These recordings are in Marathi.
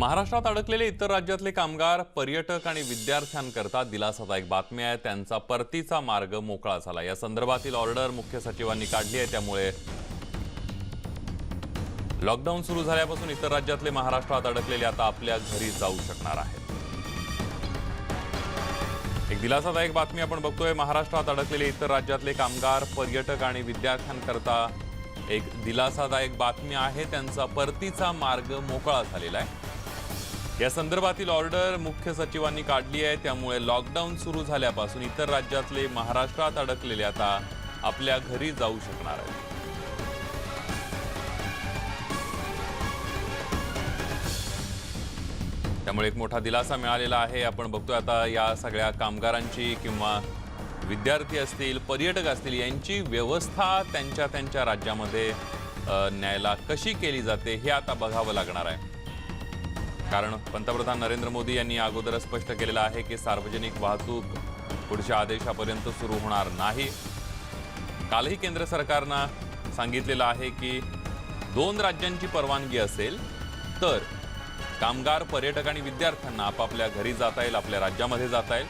महाराष्ट्रात अडकलेले इतर राज्यातले कामगार पर्यटक आणि विद्यार्थ्यांकरता दिलासादायक बातमी आहे. त्यांचा परतीचा मार्ग मोकळा झाला. या संदर्भातील ऑर्डर मुख्य सचिवांनी काढली आहे. त्यामुळे लॉकडाऊन सुरू झाल्यापासून इतर राज्यातले महाराष्ट्रात अडकलेले आता आपल्या घरी जाऊ शकणार आहेत. एक दिलासादायक बातमी आपण बघतोय. महाराष्ट्रात अडकलेले इतर राज्यातले कामगार पर्यटक आणि विद्यार्थ्यांकरता एक दिलासादायक बातमी आहे. त्यांचा परतीचा मार्ग मोकळा झालेला आहे. या संदर्भातील ऑर्डर मुख्य सचिवांनी काढली आहे. त्यामुळे लॉकडाऊन सुरू झाल्यापासून इतर राज्यातले महाराष्ट्रात अडकलेले आता आपल्या घरी जाऊ शकणार आहेत. त्यामुळे एक मोठा दिलासा मिळालेला आहे. आपण बघतोय आता या सगळ्या कामगारांची किंवा विद्यार्थी असतील पर्यटक असतील यांची व्यवस्था त्यांच्या त्यांच्या राज्यामध्ये न्यायला कशी केली जाते हे आता बघावं लागणार आहे. कारण पंतप्रधान नरेंद्र मोदी यांनी अगोदर स्पष्ट केलेलं आहे की सार्वजनिक वाहतूक पुढच्या आदेशापर्यंत सुरू होणार नाही. कालही केंद्र सरकारनं सांगितलेलं आहे की दोन राज्यांची परवानगी असेल तर कामगार पर्यटक आणि विद्यार्थ्यांना आपापल्या घरी जाता येईल आपल्या राज्यामध्ये जाता येईल.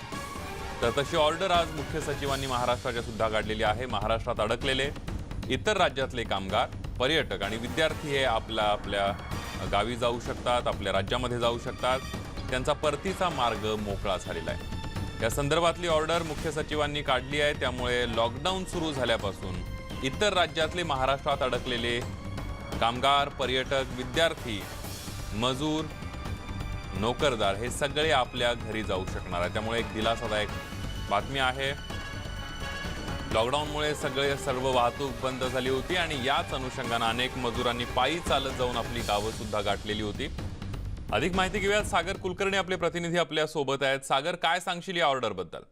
तर तशी ऑर्डर आज मुख्य सचिवांनी महाराष्ट्राच्या सुद्धा काढलेली आहे. महाराष्ट्रात अडकलेले इतर राज्यातले कामगार पर्यटक आणि विद्यार्थी हे आपल्या आपल्या गावी जाऊ शकतात आपल्या राज्यामध्ये जाऊ शकतात. त्यांचा परतीचा मार्ग मोकळा झालेला आहे. या संदर्भातली ऑर्डर मुख्य सचिवांनी काढली आहे. त्यामुळे लॉकडाऊन सुरू झाल्यापासून इतर राज्यातले महाराष्ट्रात अडकलेले कामगार पर्यटक विद्यार्थी मजूर नोकरदार हे सगळे आपल्या घरी जाऊ शकणार आहे त्यामुळे एक दिलासादायक बातमी आहे. लॉकडाऊनमुळे सगळे सर्व वाहतूक बंद झाली होती आणि याच अनुषंगानं अनेक मजुरांनी पायी चालत जाऊन आपली गावं सुद्धा गाठलेली होती. अधिक माहिती घेऊयात. सागर कुलकर्णी आपले प्रतिनिधी आपल्यासोबत आहेत. सागर काय सांगशील या ऑर्डरबद्दल?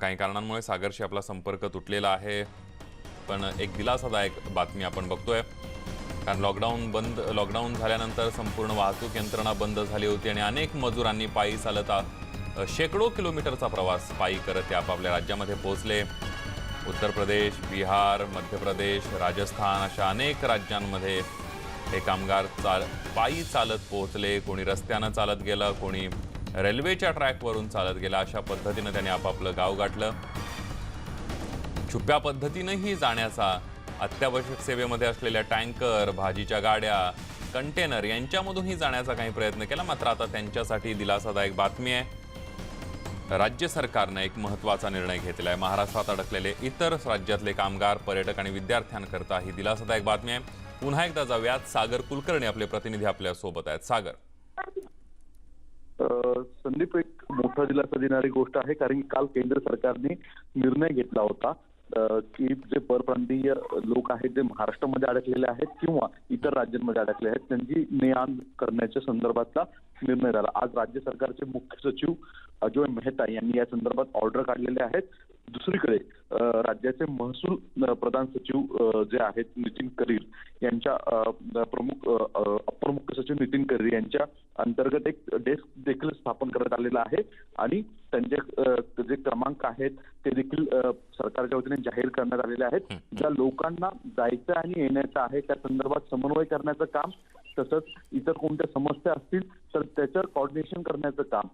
काही कारणांमुळे सागरशी आपला संपर्क तुटलेला आहे. पण एक दिलासादायक बातमी आपण बघतोय. कारण लॉकडाऊन बंद लॉकडाऊन झाल्यानंतर संपूर्ण वाहतूक यंत्रणा बंद झाली होती आणि अनेक मजुरांनी पायी चालता शेकडो किलोमीटरचा प्रवास पायी करत ते आपापल्या राज्यामध्ये पोहोचले. उत्तर प्रदेश बिहार मध्य प्रदेश राजस्थान अशा अनेक राज्यांमध्ये हे कामगार चाल पायी चालत पोहोचले. कोणी रस्त्यानं चालत गेलं कोणी रेल्वेच्या ट्रॅकवरून चालत गेला. अशा पद्धतीनं त्यांनी आपापलं गाव गाठलं. छुप्या पद्धतीनंही जाण्याचा अत्यावश्यक सेवेमध्ये असलेल्या टँकर भाजीच्या गाड्या कंटेनर यांच्यामधूनही जाण्याचा काही प्रयत्न केला. मात्र आता त्यांच्यासाठी दिलासादायक बातमी आहे. राज्य सरकारनं एक महत्त्वाचा निर्णय घेतला आहे महाराष्ट्रात अडकलेले इतर राज्यातले कामगार पर्यटक आणि विद्यार्थ्यांकरता ही दिलासादायक बातमी आहे. पुन्हा एकदा जाऊयात. सागर कुलकर्णी आपले प्रतिनिधी आपल्यासोबत आहेत. सागर. संदीप एक मोठा दिलासा देणारी गोष्ट आहे कारण की काल केंद्र सरकारने निर्णय घेतला होता. की जे परप्रांतीय लोक आहेत जे महाराष्ट्रामध्ये अडकलेले आहेत किंवा इतर राज्यांमध्ये अडकले आहेत त्यांची ने आण करण्याच्या संदर्भातला निर्णय झाला. आज राज्य सरकारचे मुख्य सचिव अजोय मेहता यांनी या संदर्भात ऑर्डर काढलेले आहेत. दुसरीकडे राज्याचे महसूल प्रधान सचिव जे आहेत नितीन करीर यांच्या प्रमुख अ, अ, अपर मुख्य सचिव नितीन करीर यांच्या अंतर्गत एक डेस्क देखील स्थापन करण्यात आलेला आहे. आणि त्यांचे जे क्रमांक आहेत ते देखील सरकारच्या वतीने जाहीर करण्यात आलेले आहेत. ज्या लोकांना जायचं आणि येण्याचं आहे त्या संदर्भात समन्वय करण्याचं काम तसंच इतर कोणत्या समस्या असतील तर त्याचं कॉर्डिनेशन करण्याचं काम.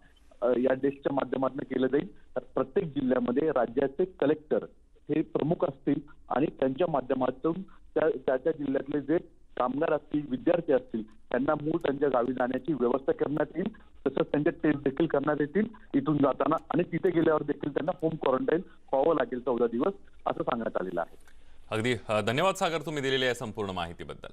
या डेस्कच्या माध्यमातून केलं जाईल. तर प्रत्येक जिल्ह्यामध्ये राज्याचे कलेक्टर हे प्रमुख असतील आणि त्यांच्या माध्यमातून त्या त्या त्या जिल्ह्यातले जे कामगार असतील विद्यार्थी असतील त्यांना मूळ त्यांच्या गावी जाण्याची व्यवस्था करण्यात येईल. तसंच त्यांच्या टेस्ट देखील करण्यात येतील. इथून जाताना आणि तिथे गेल्यावर देखील त्यांना होम क्वारंटाईन व्हावं लागेल चौदा दिवस असं सांगण्यात आलेलं आहे. अगदी धन्यवाद सागर तुम्ही दिलेल्या या संपूर्ण माहितीबद्दल.